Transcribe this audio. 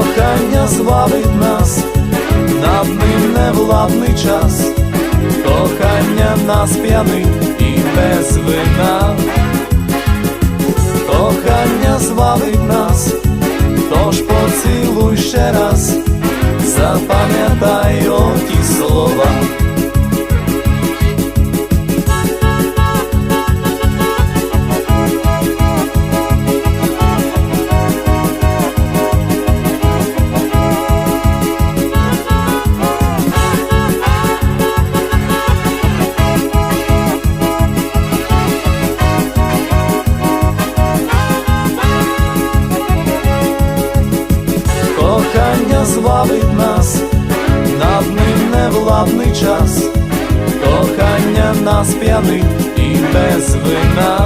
кохання звабить нас, над ним невладний час, кохання нас п'янить і без вина, кохання звабить нас, тож поцілуй ще раз, запам'ятай Звабить нас, над ним невладний час, кохання нас п'янить і без вина,